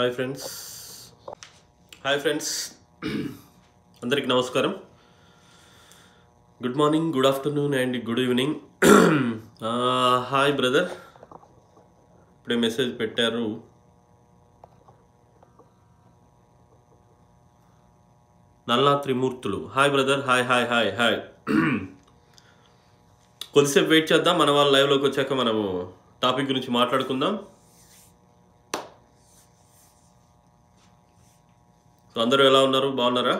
Hi friends hi friends అందరికి నమస్కారం. Good morning good afternoon and good evening hi brother ఇప్పుడే message పెట్టారు. Nalla Trimurthulu. Hi brother hi hi hi hi కొద్దిసేపు wait చేద్దాం. మన వాళ్ళ లైవ్లోకి వచ్చాక మనము టాపిక్ గురించి మాట్లాడుకుందాం. సో అందరూ ఎలా ఉన్నారు? బాగున్నారా?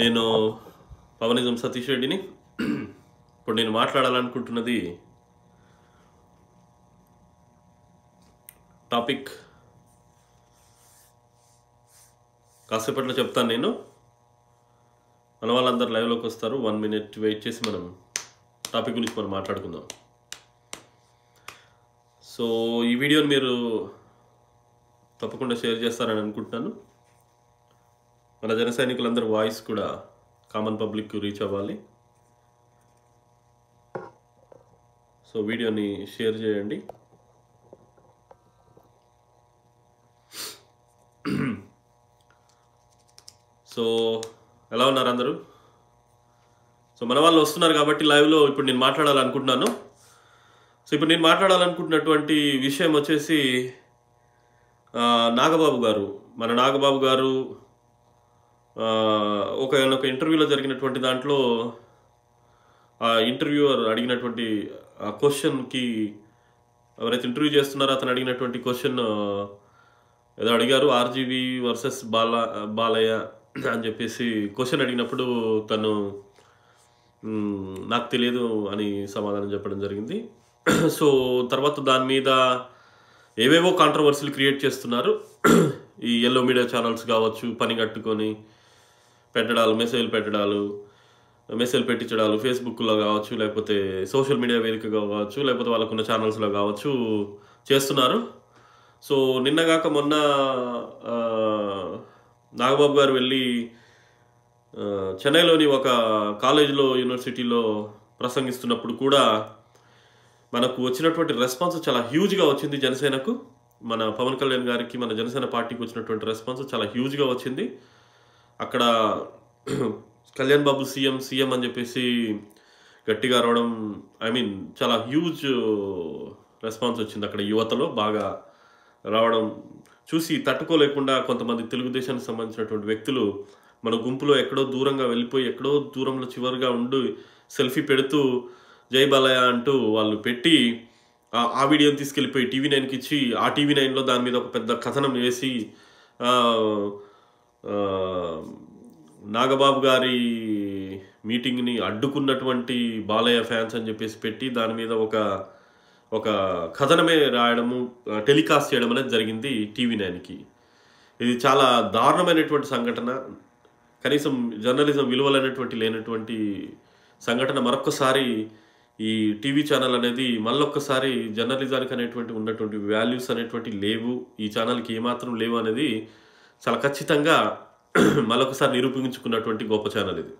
నేను పవనిజం సతీష్ రెడ్డిని. ఇప్పుడు నేను మాట్లాడాలనుకుంటున్నది టాపిక్ కాసేపట్లో చెప్తాను నేను. మన వాళ్ళందరూ లైవ్లోకి వస్తారు. వన్ మినిట్ వెయిట్ చేసి మనం టాపిక్ గురించి మనం మాట్లాడుకుందాం. సో ఈ వీడియోని మీరు తప్పకుండా షేర్ చేస్తారని అనుకుంటున్నాను. మన జన సైనికులందరూ వాయిస్ కూడా కామన్ పబ్లిక్ రీచ్ అవ్వాలి. సో వీడియోని షేర్ చేయండి. సో ఎలా ఉన్నారు అందరూ? సో మన వాళ్ళు వస్తున్నారు కాబట్టి లైవ్లో ఇప్పుడు నేను మాట్లాడాలనుకుంటున్నాను. సో ఇప్పుడు నేను మాట్లాడాలనుకుంటున్నటువంటి విషయం వచ్చేసి నాగబాబు గారు. మన నాగబాబు గారు ఒక ఒక ఇంటర్వ్యూలో జరిగినటువంటి దాంట్లో ఆ ఇంటర్వ్యూవర్ అడిగినటువంటి ఆ క్వశ్చన్కి ఎవరైతే ఇంటర్వ్యూ చేస్తున్నారో అతను అడిగినటువంటి క్వశ్చన్ ఏదో అడిగారు ఆర్జీబీ వర్సెస్ బాల బాలయ్య అని చెప్పేసి క్వశ్చన్ అడిగినప్పుడు తను నాకు తెలియదు అని సమాధానం చెప్పడం జరిగింది. సో తర్వాత దాని మీద ఏవేవో కాంట్రవర్సీలు క్రియేట్ చేస్తున్నారు. ఈ ఎల్లో మీడియా ఛానల్స్ కావచ్చు పని కట్టుకొని పెట్టడాలు మెసేజ్లు పెట్టడాలు మెసేజ్ పెట్టించడాలు ఫేస్బుక్లో కావచ్చు లేకపోతే సోషల్ మీడియా వేదికగా కావచ్చు లేకపోతే వాళ్ళకున్న ఛానల్స్లో కావచ్చు చేస్తున్నారు. సో నిన్నగాక మొన్న నాగబాబు గారు వెళ్ళి చెన్నైలోని ఒక కాలేజీలో యూనివర్సిటీలో ప్రసంగిస్తున్నప్పుడు కూడా మనకు వచ్చినటువంటి రెస్పాన్స్ చాలా హ్యూజ్గా వచ్చింది జనసేనకు. మన పవన్ కళ్యాణ్ గారికి మన జనసేన పార్టీకి వచ్చినటువంటి రెస్పాన్స్ చాలా హ్యూజ్గా వచ్చింది. అక్కడ కళ్యాణ్ బాబు సీఎం సీఎం అని చెప్పేసి గట్టిగా రావడం ఐ మీన్ చాలా హ్యూజ్ రెస్పాన్స్ వచ్చింది అక్కడ యువతలో. బాగా రావడం చూసి తట్టుకోలేకుండా కొంతమంది తెలుగుదేశానికి సంబంధించినటువంటి వ్యక్తులు మన గుంపులో ఎక్కడో దూరంగా వెళ్ళిపోయి ఎక్కడో దూరంలో చివరిగా ఉండి సెల్ఫీ పెడుతూ జై బాలయ్య అంటూ వాళ్ళు పెట్టి ఆ- ఆ వీడియోని తీసుకెళ్ళిపోయి టీవీ నైన్కి ఇచ్చి ఆ టీవీ నైన్లో దాని మీద ఒక పెద్ద కథనం వేసి నాగబాబు గారి మీటింగ్ని అడ్డుకున్నటువంటి బాలయ్య ఫ్యాన్స్ అని చెప్పేసి పెట్టి దాని మీద ఒక ఒక కథనమే రాయడము టెలికాస్ట్ చేయడం అనేది జరిగింది టీవీ నైన్కి. ఇది చాలా దారుణమైనటువంటి సంఘటన. కనీసం జర్నలిజం విలువలైనటువంటి లేనటువంటి సంఘటన మరొకసారి ఈ టీవీ ఛానల్ అనేది మళ్ళొక్కసారి జర్నలిజానికి అనేటువంటి ఉన్నటువంటి వాల్యూస్ అనేటువంటి లేవు. ఈ ఛానల్కి ఏమాత్రం లేవు అనేది చాలా ఖచ్చితంగా మళ్ళొకసారి నిరూపించుకున్నటువంటి గొప్ప ఛానల్ ఇది.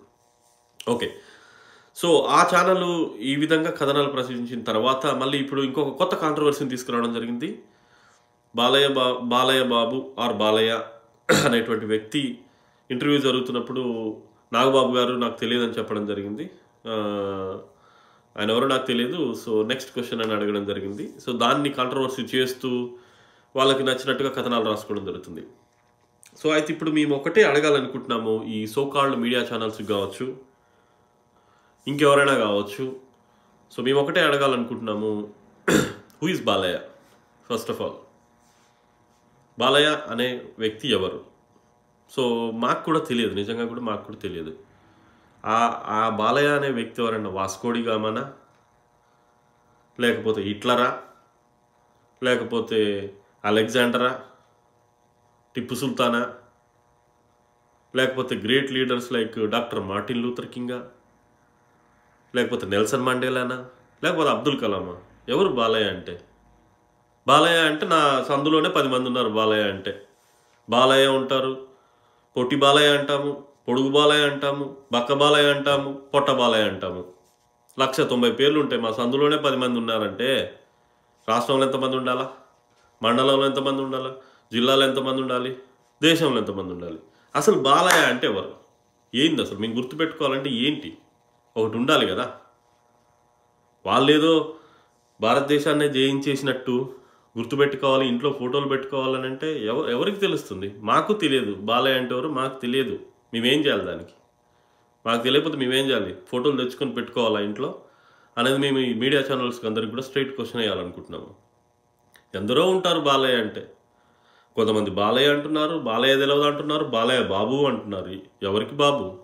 ఓకే. సో ఆ ఛానల్ ఈ విధంగా కథనాలు ప్రచురించిన తర్వాత మళ్ళీ ఇప్పుడు ఇంకొక కొత్త కాంట్రవర్సీని తీసుకురావడం జరిగింది. బాలయ్య బా బాలయ్య బాబు ఆర్ బాలయ్య అనేటువంటి వ్యక్తి ఇంటర్వ్యూ జరుగుతున్నప్పుడు నాగబాబు గారు నాకు తెలియదని చెప్పడం జరిగింది. ఆయన ఎవరో నాకు తెలియదు సో నెక్స్ట్ క్వశ్చన్ అని అడగడం జరిగింది. సో దాన్ని కాంట్రవర్సీ చేస్తూ వాళ్ళకి నచ్చినట్టుగా కథనాలు రాసుకోవడం జరుగుతుంది. సో అయితే ఇప్పుడు మేము ఒకటే అడగాలనుకుంటున్నాము. ఈ సోకాల్డ్ మీడియా ఛానల్స్ కావచ్చు ఇంకెవరైనా కావచ్చు. సో మేము ఒకటే అడగాలనుకుంటున్నాము. Who is Balayya first of all Balayya అనే వ్యక్తి ఎవరు? సో మాకు కూడా తెలియదు. నిజంగా కూడా మాకు కూడా తెలియదు. ఆ ఆ బాలయ్య అనే వ్యక్తి ఎవరన్నా వాస్కోడి గామనా? లేకపోతే హిట్లరా? లేకపోతే అలెగ్జాండరా? టిప్పు సుల్తానా? లేకపోతే great leaders like doctor Martin Luther కింగా? లేకపోతే నెల్సన్ మండేలానా? లేకపోతే అబ్దుల్ కలామా? ఎవరు బాలయ్య అంటే? బాలయ్య అంటే నా సందులోనే పది మంది ఉన్నారు బాలయ్య అంటే. బాలయ్య ఉంటారు. పొట్టి బాలయ్య అంటాము. పొడుగు బాలయ్య అంటాము బక్క బాలయ్య అంటాము పొట్ట బాలయ్య అంటాము. లక్ష తొంభై పేర్లు ఉంటాయి మా సందులోనే పది మంది ఉన్నారంటే రాష్ట్రంలో ఎంతమంది ఉండాలా? మండలంలో ఎంతమంది ఉండాలి? జిల్లాలో ఎంతమంది ఉండాలి? దేశంలో ఎంతమంది ఉండాలి? అసలు బాలయ్య అంటే ఎవరు? ఏంది అసలు? మేము గుర్తుపెట్టుకోవాలంటే ఏంటి? ఒకటి ఉండాలి కదా. వాళ్ళేదో భారతదేశాన్ని జయించేసినట్టు గుర్తుపెట్టుకోవాలి ఇంట్లో ఫోటోలు పెట్టుకోవాలని అంటే ఎవ ఎవరికి తెలుస్తుంది? మాకు తెలియదు. బాలయ్య అంటే ఎవరు? మాకు తెలియదు. మేమేం చేయాలి దానికి? మాకు తెలియకపోతే మేమేం చేయాలి? ఫోటోలు తెచ్చుకొని పెట్టుకోవాలా ఇంట్లో? అనేది మేము ఈ మీడియా ఛానల్స్కి అందరికి కూడా స్ట్రైట్ క్వశ్చన్ వేయాలనుకుంటున్నాము. ఎందరో ఉంటారు బాలయ్య అంటే. కొంతమంది బాలయ్య అంటున్నారు బాలయ్య తెలియదు అంటున్నారు బాలయ్య బాబు అంటున్నారు. ఎవరికి బాబు?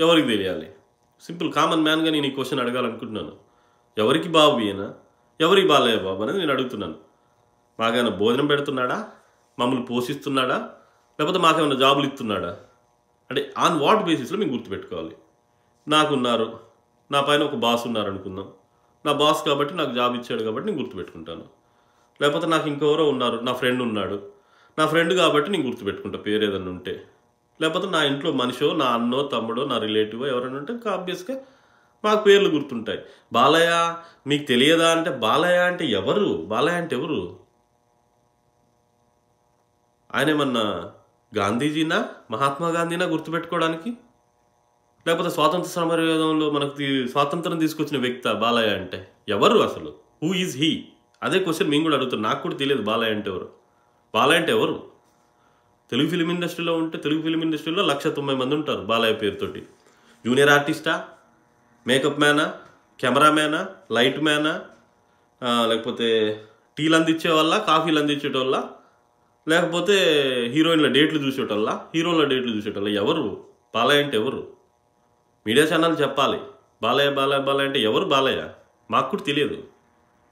ఎవరికి తెలియాలి? సింపుల్ కామన్ మ్యాన్గా నేను ఈ క్వశ్చన్ అడగాలనుకుంటున్నాను. ఎవరికి బాబు ఈయన? ఎవరికి బాలయ్య బాబు అనేది నేను అడుగుతున్నాను. మాకేమైనా భోజనం పెడుతున్నాడా? మమ్మల్ని పోషిస్తున్నాడా? లేకపోతే మాకేమైనా జాబులు ఇస్తున్నాడా? అంటే ఆన్ వాట్ బేసిస్లో మేము గుర్తుపెట్టుకోవాలి. నాకున్నారు నా పైన ఒక బాస్ ఉన్నారు అనుకుందాం. నా బాస్ కాబట్టి నాకు జాబ్ ఇచ్చాడు కాబట్టి నేను గుర్తుపెట్టుకుంటాను. లేకపోతే నాకు ఇంకెవరో ఉన్నారు నా ఫ్రెండ్ ఉన్నాడు. నా ఫ్రెండ్ కాబట్టి నేను గుర్తుపెట్టుకుంటా పేరు ఏదైనా ఉంటే. లేకపోతే నా ఇంట్లో మనిషో నా అన్నో తమ్ముడో నా రిలేటివ్ ఎవరైనా ఉంటే ఆబ్వియస్గా మాకు పేర్లు గుర్తుంటాయి. బాలయ్య మీకు తెలియదా అంటే బాలయ్య అంటే ఎవరు? బాలయ్య అంటే ఎవరు? ఆయన ఏమన్నా గాంధీజీనా మహాత్మా గాంధీనా గుర్తుపెట్టుకోవడానికి? లేకపోతే స్వాతంత్ర సమరయోధంలో మనకు స్వాతంత్రం తీసుకొచ్చిన వ్యక్త బాలయ్య అంటే ఎవరు అసలు? హూ ఈజ్ హీ అదే క్వశ్చన్ మేము కూడా అడుగుతాం నాకు కూడా తెలియదు బాలయ్య అంటే ఎవరు. బాలయ్య అంటే ఎవరు? తెలుగు ఫిలిం ఇండస్ట్రీలో ఉంటే తెలుగు ఫిలిం ఇండస్ట్రీలో లక్ష తొంభై మంది ఉంటారు బాలయ్య పేరుతోటి. జూనియర్ ఆర్టిస్టా మేకప్ మ్యానా కెమెరామ్యానా లైట్ మ్యానా లేకపోతే టీలు అందించే వాళ్ళ కాఫీలు అందించేటోళ్ళ లేకపోతే హీరోయిన్ల డేట్లు చూసేటల్లా హీరోల డేట్లు చూసేటల్లా ఎవరు? బాలయ్య అంటే ఎవరు? మీడియా ఛానల్ చెప్పాలి. బాలయ్య బాలయ్య బాలయ్య అంటే ఎవరు బాలయ్య? మాకు కూడా తెలియదు.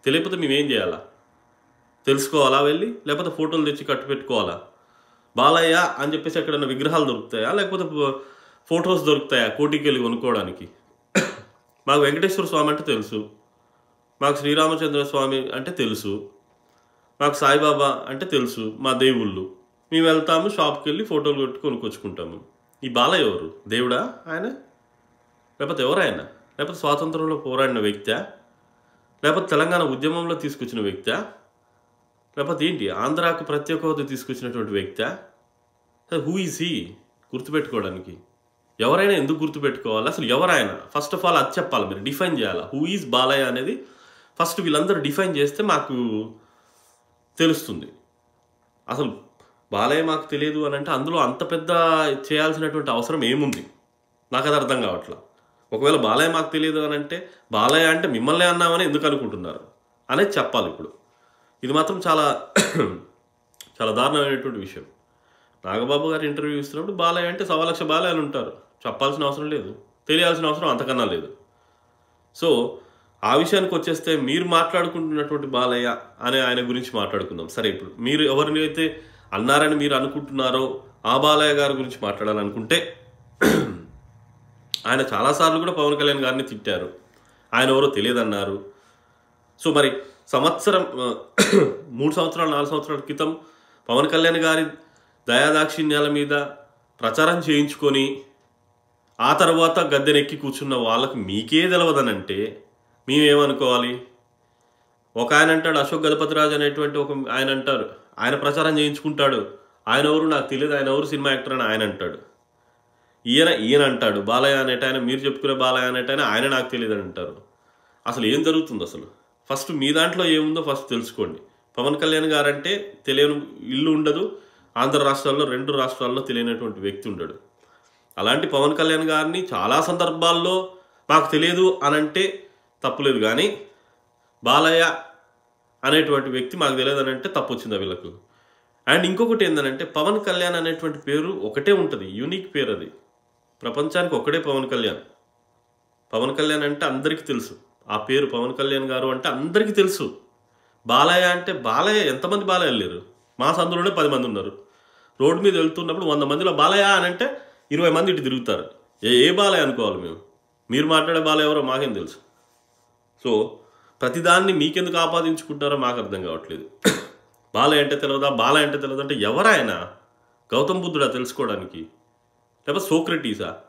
తెలియకపోతే మేమేం చేయాలా? తెలుసుకోవాలా వెళ్ళి? లేకపోతే ఫోటోలు తెచ్చి కట్టు పెట్టుకోవాలా? బాలయ్య అని చెప్పేసి ఎక్కడైనా విగ్రహాలు దొరుకుతాయా? లేకపోతే ఫొటోస్ దొరుకుతాయా కోటికి వెళ్ళి కొనుక్కోవడానికి? మాకు వెంకటేశ్వర స్వామి అంటే తెలుసు. మాకు శ్రీరామచంద్ర స్వామి అంటే తెలుసు. మాకు సాయిబాబా అంటే తెలుసు మా దేవుళ్ళు. మేము వెళ్తాము షాప్కి వెళ్ళి ఫోటోలు కొట్టి కొనుక్కొచ్చుకుంటాము. ఈ బాలయ్య ఎవరు? దేవుడా? ఆయన? లేకపోతే ఎవరాయన? లేకపోతే స్వాతంత్రంలో పోరాడిన వ్యక్తా? లేకపోతే తెలంగాణ ఉద్యమంలో తీసుకొచ్చిన వ్యక్తా? లేకపోతే ఏంటి? ఆంధ్రాకు ప్రత్యేక హోదా తీసుకొచ్చినటువంటి వ్యక్తా? హూ ఈజ్ హీ గుర్తుపెట్టుకోవడానికి. ఎవరైనా ఎందుకు గుర్తుపెట్టుకోవాలి? అసలు ఎవరైనా ఫస్ట్ ఆఫ్ ఆల్ అది చెప్పాలి మీరు డిఫైన్ చేయాలి? హూ ఈజ్ బాలయ్య అనేది ఫస్ట్ వీళ్ళందరూ డిఫైన్ చేస్తే మాకు తెలుస్తుంది. అసలు బాలయ్య మాకు తెలియదు అని అంటే అందులో అంత పెద్ద చేయాల్సినటువంటి అవసరం ఏముంది? నాకు అది అర్థం కావట్లా. ఒకవేళ బాలయ్య మాకు తెలియదు అని అంటే బాలయ్య అంటే మిమ్మల్ని అన్నామని ఎందుకు అనుకుంటున్నారు? అనేది చెప్పాలి ఇప్పుడు. ఇది మాత్రం చాలా చాలా దారుణమైనటువంటి విషయం. నాగబాబు గారు ఇంటర్వ్యూ ఇస్తున్నప్పుడు బాలయ్య అంటే సవా లక్ష బాలయ్యలు ఉంటారు. చెప్పాల్సిన అవసరం లేదు. తెలియాల్సిన అవసరం అంతకన్నా లేదు. సో ఆ విషయానికి వచ్చేస్తే మీరు మాట్లాడుకుంటున్నటువంటి బాలయ్య అనే ఆయన గురించి మాట్లాడుకుందాం. సరే ఇప్పుడు మీరు ఎవరిని అయితే అన్నారని మీరు అనుకుంటున్నారో ఆ బాలయ్య గారి గురించి మాట్లాడాలనుకుంటే ఆయన చాలాసార్లు కూడా పవన్ కళ్యాణ్ గారిని తిట్టారు. ఆయన ఎవరో తెలియదన్నారు. సో మరి సంవత్సరం మూడు సంవత్సరాలు నాలుగు సంవత్సరాల క్రితం పవన్ కళ్యాణ్ గారి దయాదాక్షిణ్యాల మీద ప్రచారం చేయించుకొని ఆ తర్వాత గద్దెనెక్కి కూర్చున్న వాళ్ళకి మీకే తెలవదనంటే మేమేమనుకోవాలి? ఒక ఆయన అంటాడు అశోక్ గజపతిరాజు అనేటువంటి ఒక ఆయన అంటారు ఆయన ప్రచారం చేయించుకుంటాడు. ఆయన ఎవరు? నాకు తెలియదు. ఆయన ఎవరు సినిమా యాక్టర్ అని ఆయన అంటాడు ఈయన ఈయన అంటాడు బాలయ్య అనేట ఆయన మీరు చెప్పుకునే బాలయ్య అనేట ఆయన ఆయన నాకు తెలియదు అని అంటారు. అసలు ఏం జరుగుతుంది అసలు? ఫస్ట్ మీ దాంట్లో ఏముందో ఫస్ట్ తెలుసుకోండి. పవన్ కళ్యాణ్ గారంటే తెలియని ఇల్లు ఉండదు. ఆంధ్ర రాష్ట్రాల్లో రెండు రాష్ట్రాల్లో తెలియనటువంటి వ్యక్తి ఉండడు. అలాంటి పవన్ కళ్యాణ్ గారిని చాలా సందర్భాల్లో మాకు తెలియదు అని అంటే తప్పులేదు కానీ బాలయ్య అనేటువంటి వ్యక్తి మాకు తెలియదు అని అంటే తప్పు వచ్చింది వీళ్ళకు. అండ్ ఇంకొకటి ఏంటంటే పవన్ కళ్యాణ్ అనేటువంటి పేరు ఒకటే ఉంటుంది యూనిక్ పేరు అది. ప్రపంచానికి ఒకటే పవన్ కళ్యాణ్. పవన్ కళ్యాణ్ అంటే అందరికీ తెలుసు. ఆ పేరు పవన్ కళ్యాణ్ గారు అంటే అందరికీ తెలుసు. బాలయ్య అంటే బాలయ్య ఎంతమంది బాలయ్య లేరు? మా సందులోనే పది మంది ఉన్నారు. రోడ్డు మీద వెళ్తున్నప్పుడు వంద మందిలో బాలయ్య అని అంటే ఇరవై మంది ఇటు తిరుగుతారు. ఏ ఏ బాలయ్య అనుకోవాలి మేము? మీరు మాట్లాడే బాలయ్య ఎవరో మాకేం తెలుసు? సో ప్రతిదాన్ని మీకెందుకు ఆపాదించుకుంటారో మాకు అర్థం కావట్లేదు. బాల అంటే తెలియదా బాల అంటే తెలియదు అంటే ఎవరాయన గౌతమ్ బుద్ధుడా తెలుసుకోవడానికి? లేకపోతే సోక్రటీసా?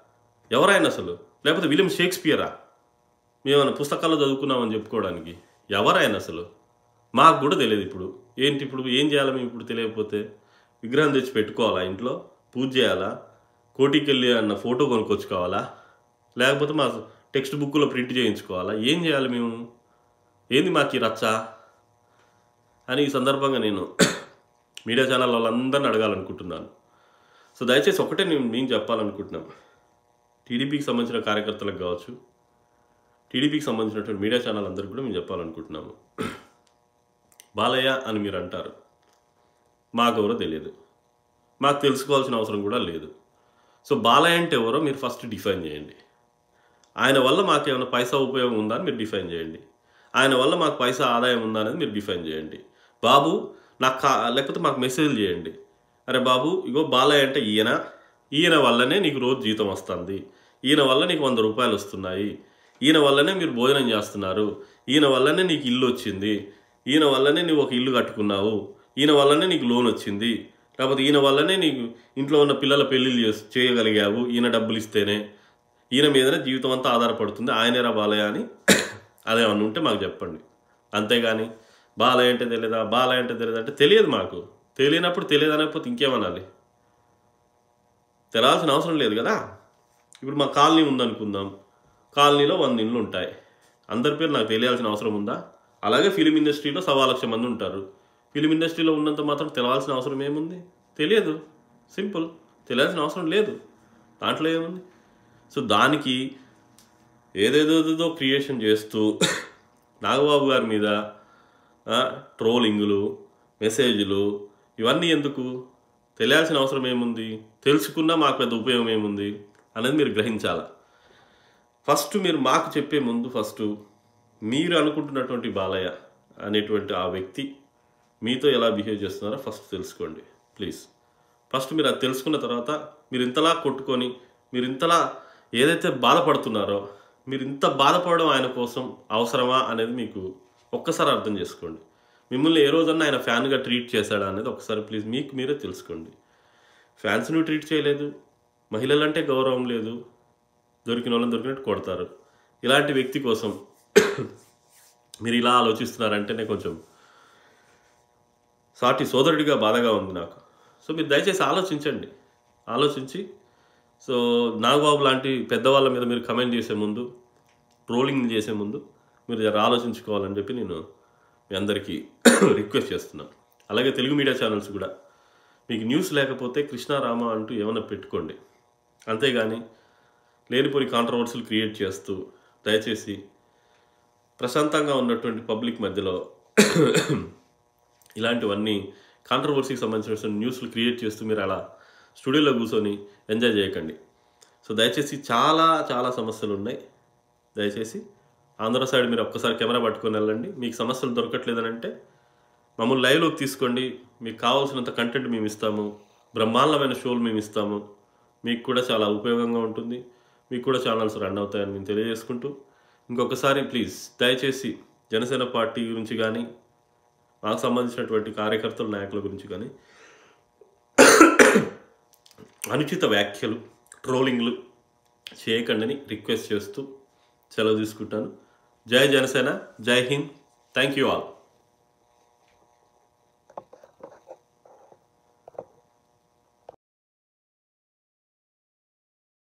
ఎవరాయన అసలు? లేకపోతే విలియం షేక్స్పియరా? మేమన్నా పుస్తకాల్లో చదువుకున్నామని చెప్పుకోవడానికి? ఎవరాయన అసలు? మాకు కూడా తెలియదు ఇప్పుడు. ఏంటి ఇప్పుడు? ఏం చేయాలి మేము ఇప్పుడు తెలియకపోతే? విగ్రహం తెచ్చి పెట్టుకోవాలా ఇంట్లో? పూజ చేయాలా? కోటికెళ్ళి అన్న ఫోటో కొనుక్కొచ్చుకోవాలా? లేకపోతే మా టెక్స్ట్ బుక్లో ప్రింట్ చేయించుకోవాలా? ఏం చేయాలి మేము? ఏంది మాకు ఈ రచ్చ? అని ఈ సందర్భంగా నేను మీడియా ఛానల్ వాళ్ళందరిని అడగాలనుకుంటున్నాను. సో దయచేసి ఒకటే నేను మేము చెప్పాలనుకుంటున్నాం. టీడీపీకి సంబంధించిన కార్యకర్తలకు కావచ్చు టీడీపీకి సంబంధించినటువంటి మీడియా ఛానల్ అందరికీ కూడా మేము చెప్పాలనుకుంటున్నాము. బాలయ్య అని మీరు అంటారు. మాకెవరో తెలియదు. మాకు తెలుసుకోవాల్సిన అవసరం కూడా లేదు. సో బాలయ్య అంటే ఎవరో మీరు ఫస్ట్ డిఫైన్ చేయండి. ఆయన వల్ల మాకు ఏమైనా పైసా ఉపయోగం ఉందా అని మీరు డిఫైన్ చేయండి. ఆయన వల్ల మాకు పైసా ఆదాయం ఉందా అనేది మీరు డిఫైన్ చేయండి. బాబు నాకు కా లేకపోతే మాకు మెసేజ్ చేయండి. అరే బాబు ఇగో బాలయ్య అంటే ఈయన. ఈయన వల్లనే నీకు రోజు జీతం వస్తుంది. ఈయన వల్ల నీకు వంద రూపాయలు వస్తున్నాయి. ఈయన వల్లనే మీరు భోజనం చేస్తున్నారు. ఈయన వల్లనే నీకు ఇల్లు వచ్చింది. ఈయన వల్లనే నువ్వు ఒక ఇల్లు కట్టుకున్నావు. ఈయన వల్లనే నీకు లోన్ వచ్చింది. లేకపోతే ఈయన వల్లనే నీకు ఇంట్లో ఉన్న పిల్లల పెళ్ళిళ్ళు చేస్- చేయగలిగావు. ఈయన డబ్బులు ఇస్తేనే. ఈయన మీదనే జీవితం అంతా ఆధారపడుతుంది. ఆయనేరా బాలయ్య అని అదేమన్నా ఉంటే మాకు చెప్పండి. అంతేగాని బాలయ్య అంటే తెలియదా బాలయ్య అంటే తెలియదు అంటే తెలియదు మాకు. తెలియనప్పుడు తెలియదు అనకపోతే ఇంకేమనాలి? తెలాల్సిన అవసరం లేదు కదా? ఇప్పుడు మా కాలనీ ఉందనుకుందాం. కాలనీలో వంద ఇండ్లు ఉంటాయి. అందరి పేరు నాకు తెలియాల్సిన అవసరం ఉందా? అలాగే ఫిలిం ఇండస్ట్రీలో సవా లక్ష మంది ఉంటారు. ఫిలిం ఇండస్ట్రీలో ఉన్నంత మాత్రం తెలవాల్సిన అవసరం ఏముంది? తెలియదు. సింపుల్. తెలియాల్సిన అవసరం లేదు. దాంట్లో ఏముంది? సో దానికి ఏదేదో క్రియేషన్ చేస్తూ నాగబాబు గారి మీద ట్రోలింగులు మెసేజ్లు ఇవన్నీ ఎందుకు? తెలియాల్సిన అవసరం ఏముంది? తెలుసుకున్నా మాకు పెద్ద ఉపయోగం ఏముంది? అనేది మీరు గ్రహించాలా? ఫస్ట్ మీరు మాకు చెప్పే ముందు ఫస్ట్ మీరు అనుకుంటున్నటువంటి బాలయ్య అనేటువంటి ఆ వ్యక్తి మీతో ఎలా బిహేవ్ చేస్తున్నారో ఫస్ట్ తెలుసుకోండి ప్లీజ్. ఫస్ట్ మీరు అది తెలుసుకున్న తర్వాత మీరు ఇంతలా కొట్టుకొని మీరు ఇంతలా ఏదైతే బాధపడుతున్నారో మీరు ఇంత బాధపడడం ఆయన కోసం అవసరమా అనేది మీకు ఒక్కసారి అర్థం చేసుకోండి. మిమ్మల్ని ఏ రోజన్నా ఆయన ఫ్యాన్గా ట్రీట్ చేశాడా అనేది ఒకసారి ప్లీజ్ మీకు మీరే తెలుసుకోండి. ఫ్యాన్స్ను ట్రీట్ చేయలేదు మహిళలంటే గౌరవం లేదు దొరికిన వాళ్ళని దొరికినట్టు కొడతారు. ఇలాంటి వ్యక్తి కోసం మీరు ఇలా ఆలోచిస్తున్నారంటేనే కొంచెం సాటి సోదరుడిగా బాధగా ఉంది నాకు. సో మీరు దయచేసి ఆలోచించండి. ఆలోచించి సో నాగబాబు లాంటి పెద్దవాళ్ళ మీద మీరు కమెంట్ చేసే ముందు ట్రోలింగ్ చేసే ముందు మీరు జర ఆలోచించుకోవాలని చెప్పి నేను మీ అందరికీ రిక్వెస్ట్ చేస్తున్నాను అలాగే తెలుగు మీడియా ఛానల్స్ కూడా. మీకు న్యూస్ లేకపోతే కృష్ణారామ అంటూ ఏమైనా పెట్టుకోండి. అంతేగాని లేనిపోని కాంట్రవర్సీలు క్రియేట్ చేస్తూ దయచేసి ప్రశాంతంగా ఉన్నటువంటి పబ్లిక్ మధ్యలో ఇలాంటివన్నీ కాంట్రవర్సీకి సంబంధించిన న్యూస్లు క్రియేట్ చేస్తూ మీరు అలా స్టూడియోలో కూర్చొని ఎంజాయ్ చేయకండి. సో దయచేసి చాలా చాలా సమస్యలు ఉన్నాయి దయచేసి ఆంధ్ర సైడ్ మీరు ఒక్కసారి కెమెరా పట్టుకొని వెళ్ళండి. మీకు సమస్యలు దొరకట్లేదని అంటే మమ్మల్ని లైవ్లోకి తీసుకోండి. మీకు కావాల్సినంత కంటెంట్ మేము ఇస్తాము. బ్రహ్మాండమైన షోలు మేము ఇస్తాము. మీకు కూడా చాలా ఉపయోగంగా ఉంటుంది. మీకు కూడా ఛానల్స్ రన్ అవుతాయని మేము తెలియజేసుకుంటూ ఇంకొకసారి ప్లీజ్ దయచేసి జనసేన పార్టీ గురించి కానీ మాకు సంబంధించినటువంటి కార్యకర్తల నాయకుల గురించి కానీ అనుచిత వ్యాఖ్యలు ట్రోలింగ్లు చేయకండి రిక్వెస్ట్ చేస్తూ సెలవు తీసుకుంటాను. జై జనసేన జై హింద్. Thank you all.